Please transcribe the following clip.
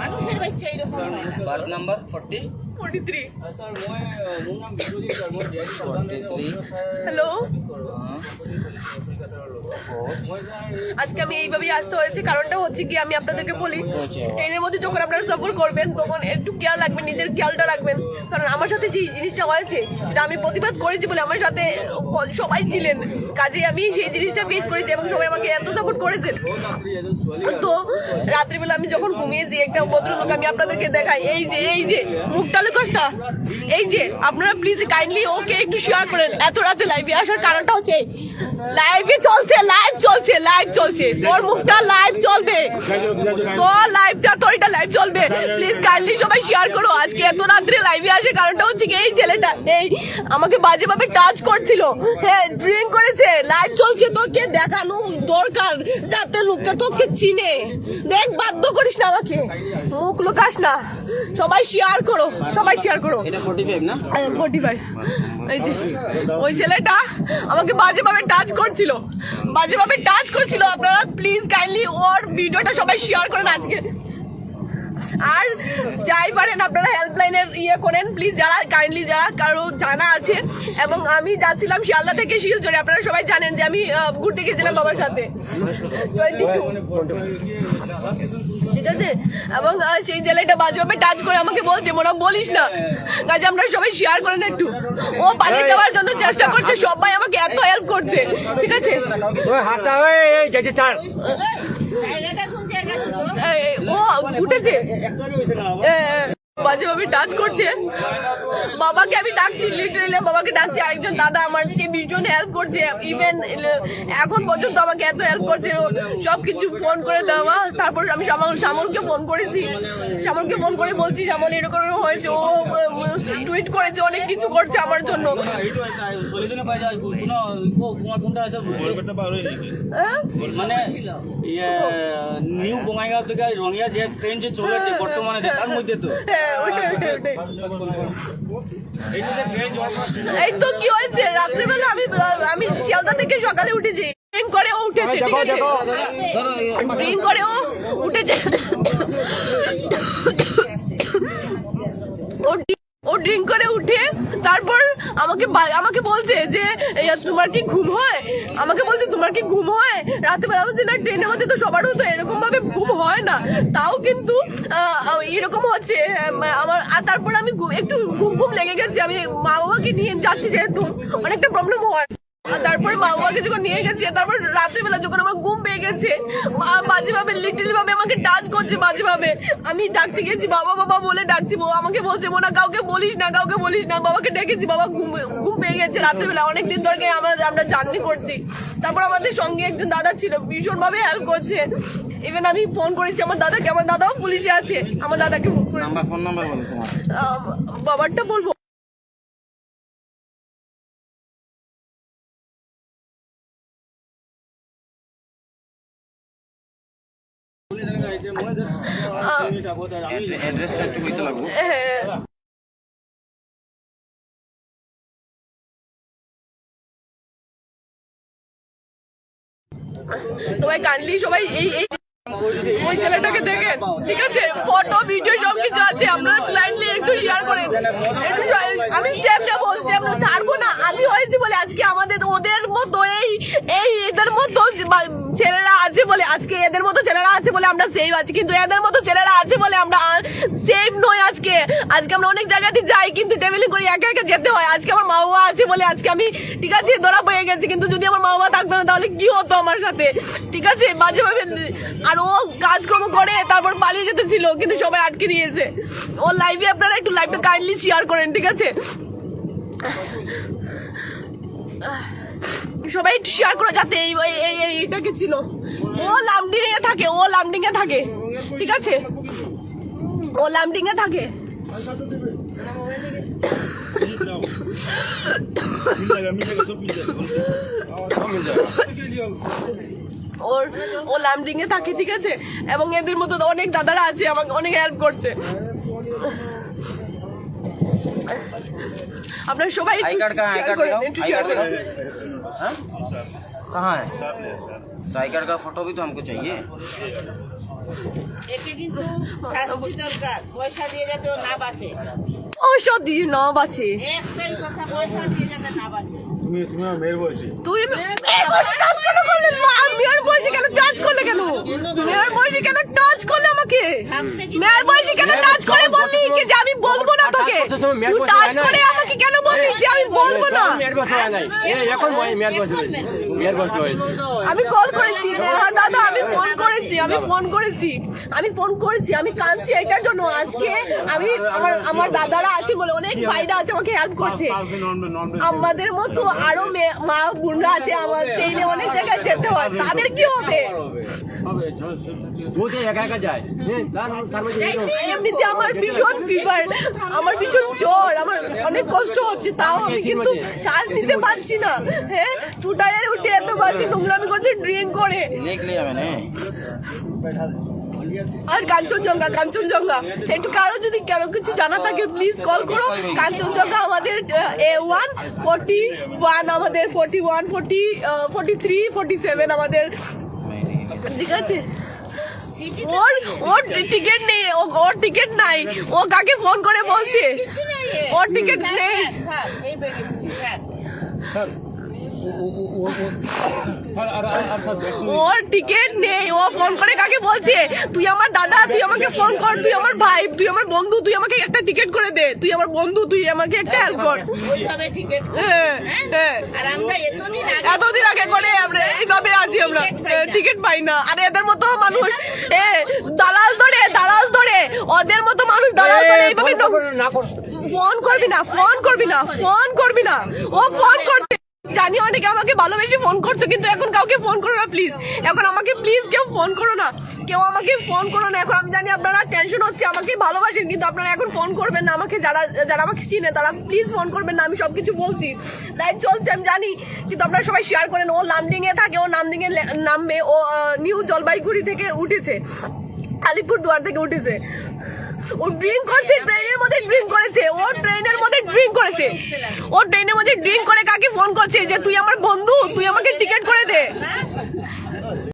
মানুষের বাচ্চা এরকম birth number forty? Forty three. Hello আজকে আমি এইভাবেই আসতে হয়েছে কারণটা হচ্ছে কি আমি আপনাদেরকে বলি ট্রেনের মধ্যে যখন আপনারা সফর করবেন তখন একটু কেয়ার রাখবেন নিজের খেয়ালটা রাখবেন। কারণ আমার সাথে যে জিনিসটা হয়েছে এটা আমি প্রতিবাদ করেছি বলে আমার সাথে সবাই ছিলেন। কাজে আমি সেই জিনিসটা ফেস করেছি এবং সবাই আমাকে এত সাপোর্ট করেছেন। তো রাত্রিবেলা আমি যখন ঘুমিয়েছি একটা ভদ্রলোক আমি আপনাদেরকে দেখাই। এই যে এই যে মুখটা লোকসটা এই যে আপনারা প্লিজ কাইন্ডলি ওকে একটু শেয়ার করেন। এত রাতে লাইভে আসার কারণটা হচ্ছে লাইভে চলছে লাইভ চলছে লাইভ চলছে। তোর মুখটা লাইভ চলবে। তোর লাইভটা তোর এটা লাইভ চলবে। প্লিজ কাইন্ডলি সবাই শেয়ার করো। আজকে এত রাত্রে লাইভে আসে কারণটা হচ্ছে কি এই ছেলেটা এই আমাকে বাজে ভাবে টাচ করছিল। হ্যাঁ ড্রিঙ্ক করেছে লাইভ চলছে তোকে দেখানো দরকার যাতে লোকটা তোকে চিনে। দেখ বাধ্য করিস না আমাকে। মুখ লুকাস না। সবাই শেয়ার করো সবাই শেয়ার করো। এটা ফর্টি ফাইভ না? ফোর্টি ফাইভ এই যে ওই ছেলেটা আমাকে বাজেভাবে টাচ করছিল। বাজেভাবে টাচ করছিল। আপনারা প্লিজ কাইন্ডলি ওর ভিডিওটা সবাই শেয়ার করেন আজকে। আর যাই পারেন আপনারা হেল্পলাইনের ইয়ে করেন প্লিজ যারা কাইন্ডলি যারা কারও জানা আছে। এবং আমি যাচ্ছিলাম শিয়ালদা থেকে শিলচরে আপনারা সবাই জানেন যে আমি ঘুরতে গেছিলাম বাবার সাথে। টোয়েন্টি টু ঠিক আছে? এবং সেই ছেলেটা বাজেভাবে টাচ করে আমাকে বলছে মোরা বলিস না। কাজে আমরা সবাই শেয়ার করেন একটু। ও পালিয়ে যাওয়ার জন্য চেষ্টা করছে সবাই আমাকে এত হেল্প করছে। ঠিক আছে? ওই ও উঠেছে। বাজে বাজেভাবে টাচ করছে। বাবাকে আমি ডাকছি লিটারেলি বাবাকে ডাকছি, আরেকজন দাদা আমাকে ভীষণ হেল্প করছে ইভেন এখন পর্যন্ত আমাকে এত হেল্প করছে সব কিছু ফোন করে দেওয়া তারপর আমি শ্যামল শ্যামলকে ফোন করেছি। শ্যামলকে ফোন করে বলছি শ্যামল এরকম হয়েছে ও টুইট করেছে অনেক কিছু করছে আমার জন্য। হ্যাঁ? মানে ইয়ে নিউ বঙ্গাইগাঁও থেকে রঙিয়া যে ট্রেন যে চলেছে বর্তমানে তার মধ্যে তো। হ্যাঁ পর এই তো কি হয়েছে? রাত্রিবেলা আমি আমি শিয়ালদা থেকে সকালে উঠেছি। ড্রিঙ্ক করে ও উঠেছে ঠিক আছে? ড্রিঙ্ক করে ও উঠেছে। ও ও ড্রিঙ্ক করে উঠে তারপর আমাকে আমাকে বলছে যে তোমার কি ঘুম হয়? আমাকে বলছে, তোমার কি ঘুম হয়? রাত্রিবেলা বলছে, না, ট্রেনের মধ্যে তো সবার তো এরকম ভাবে ঘুম হয় না। তাও কিন্তু এরকম হচ্ছে আমার, আর তারপর আমি একটু ঘুম ঘুম লেগে গেছি। আমি মা বাবাকে নিয়ে যাচ্ছি যেহেতু, অনেকটা প্রবলেম হয়। তারপরে মা বাবাকে যখন নিয়ে গেছে তারপর রাত্রিবেলা যখন আমার ঘুম পেয়ে গেছে মা বাজে ভাবে লিটিল ভাবে আমাকে টাচ করছে বাজে ভাবে আমি ডাকতে গেছি বাবা বাবা বলে ডাকছি ও আমাকে বলছে মোনা কাউকে বলিস না কাউকে বলিস না। বাবাকে ডেকেছি বাবা ঘুম ঘুম পেয়ে গেছে রাত্রিবেলা। অনেকদিন ধরে আমরা আমরা জার্নি করছি। তারপর আমাদের সঙ্গে একজন দাদা ছিল ভীষণ ভাবে হেল্প করছে। ইভেন আমি ফোন করেছি আমার দাদাকে আমার দাদাও পুলিশে আছে। আমার দাদাকে ফোন করে নাম্বার ফোন নাম্বার বলো তোমার। বাবারটা বলব? অ্যাড্রেসটা একটু বলতে লাগবো। কাইন্ডলি সবাই এই এই ওই ছেলেটাকে দেখেন। ঠিক আছে? ফটো ভিডিও সব কিছু আছে। আপনারা কাইন্ডলি একটু শেয়ার করেন আমি স্টেপ নেব স্টেপ ছাড়বো না। আমি হয়েছি বলে আজকে আমাদের ওদের মতো এই এই এদের মতো ছেলেরা আছে বলে আজকে এদের মতো ছেলেরা আছে বলে আমরা সেভ আছি, কিন্তু এদের মতো ছেলেরা আছে বলে আমরা সেভ নই আজকে। আজকে আমরা অনেক জায়গাতে যাই, কিন্তু ট্রাভেলিং করি একা একা যেতে হয়। আজকে আমার মা বাবা আছে বলে আজকে আমি, ঠিক আছে, ধরা পেয়ে গেছি, কিন্তু যদি আমার মা বাবা থাকতো না, তাহলে কি হতো আমার সাথে? ঠিক আছে বাজে ভাবে আর ও কাজকর্ম করে, তারপর পালিয়ে যেতে ছিল, কিন্তু সবাই আটকে দিয়েছে। ও লাইভে আপনারা একটু লাইভটা কাইন্ডলি শেয়ার করেন, ঠিক আছে? সবাই একটু শেয়ার করে যাতে এই এই- এই এই- এইটাকে ছিল। ও লামডিং এ থাকে, ও লামডিং এ থাকে। ঠিক আছে? ও লামডিং এ থাকে। ওর, ও লামডিং এ থাকে, ঠিক আছে? এবং এদের মতো অনেক দাদারা আছে, আমাকে অনেক হেল্প করছে। कार्ड করেন दिखाओ हाँ? कहाँ है तो आई कार्ड का फोटो भी तो हमको चाहिए একে কিন্তু শাস্তি দরকার পয়সা দিয়ে যাতে ও না বাঁচে ঔষধ দিয়ে ন বাঁচে একটাই কথা পয়সা দিয়ে যাতে না বাঁচে তুই এই বয়সে টাচ কেন করলে মা মেয়ের বয়সে কেন টাচ করলে কেন? মেয়ের বয়সে কেন টাচ করলে আমাকে? ভাবছে কি কেন টাচ করে বললি? যে আমি বলব না তোকে। তুই টাচ করে আমাকে কেন বললি? যে আমি বলব না। এখন হয়েছে। হয়েছে। আমি কল করেছি। হ্যাঁ দাদা আমি ফোন করেছি আমি ফোন করেছি। আমি ফোন করেছি আমি কাঁদছি এটার জন্য। আজকে আমি আমার আমার দাদারা আছে বলে অনেক ভাইরা আছে আমাকে হেল্প করছে। আমাদের মতো আরও মেয়ে- মা বোনরা আছে আমার ট্রেনে অনেক জায়গায় যেতে হয়। তাদের কি হবে? ও তো একা একা যায়। হ্যাঁ, এমনিতে আমার ভীষণ ফিভার আমার ভীষণ জ্বর। আমার অনেক কষ্ট হচ্ছে তাও আমি কিন্তু শ্বাস নিতে পারছি না। হ্যাঁ টুটাইয়ের উঠে এত বাজে নোংরামি করছে ড্রিঙ্ক করে। না আর কাঞ্চনজঙ্ঘা কাঞ্চনজঙ্ঘা একটু কারও যদি কারও কিছু জানা থাকে প্লিজ কল করো। কাঞ্চনজঙ্ঘা আমাদের এ ওয়ান ফোর্টি ওয়ান আমাদের forty one forty forty three forty seven আমাদের ঠিক আছে? ওর ওর টিকিট নেই ওর টিকিট নাই। ও কাকে ফোন করে বলছে? ওর টিকিট থাক, নেই। ওর টিকিট নেই ও ফোন করে কাকে বলছে? তুই আমার দাদা তুই আমাকে ফোন কর তুই আমার ভাই তুই আমার বন্ধু তুই আমাকে একটা টিকিট করে দে তুই আমার বন্ধু তুই আমাকে একটা হেল্প কর। হ্যাঁ, হ্যাঁ। এতদিন আগে করে আমরা এইভাবে আছি আমরা। টিকিট পাই না। আর এদের মতো মানুষ এ দালাল ধরে দালাল ধরে। ওদের মতো মানুষ দালাল ধরে এইভাবে ফোন করো কর করবি না ফোন করবি না ফোন করবি না। ও ফোন করতে জানি অনেকে আমাকে ভালোবেসে ফোন করছ, কিন্তু এখন কাউকে ফোন করো না প্লিজ এখন আমাকে প্লিজ কেউ ফোন করো না। কেউ আমাকে ফোন করো না। এখন আমি জানি আপনারা টেনশন হচ্ছে, আমাকে ভালোবাসেন, কিন্তু আপনারা এখন ফোন করবেন না আমাকে। যারা যারা আমাকে চিনে, তারা প্লিজ ফোন করবেন না, আমি সব কিছু বলছি। লাইভ চলছে, আমি জানি, কিন্তু আপনারা সবাই শেয়ার করেন। ও লামডিং এ থাকে, ও নামডিং এ লে- নামবে ও নিউ জলপাইগুড়ি থেকে উঠেছে। আলিপুর দুয়ার থেকে উঠেছে। ও ড্রিঙ্ক করছে ট্রেনের মধ্যে ড্রিঙ্ক করেছে, ও ট্রেনের মধ্যে ড্রিঙ্ক করেছে। ও ট্রেনের মধ্যে ড্রিঙ্ক করে কাকে ফোন করছে যে, তুই আমার বন্ধু, তুই আমাকে টিকিট করে দে।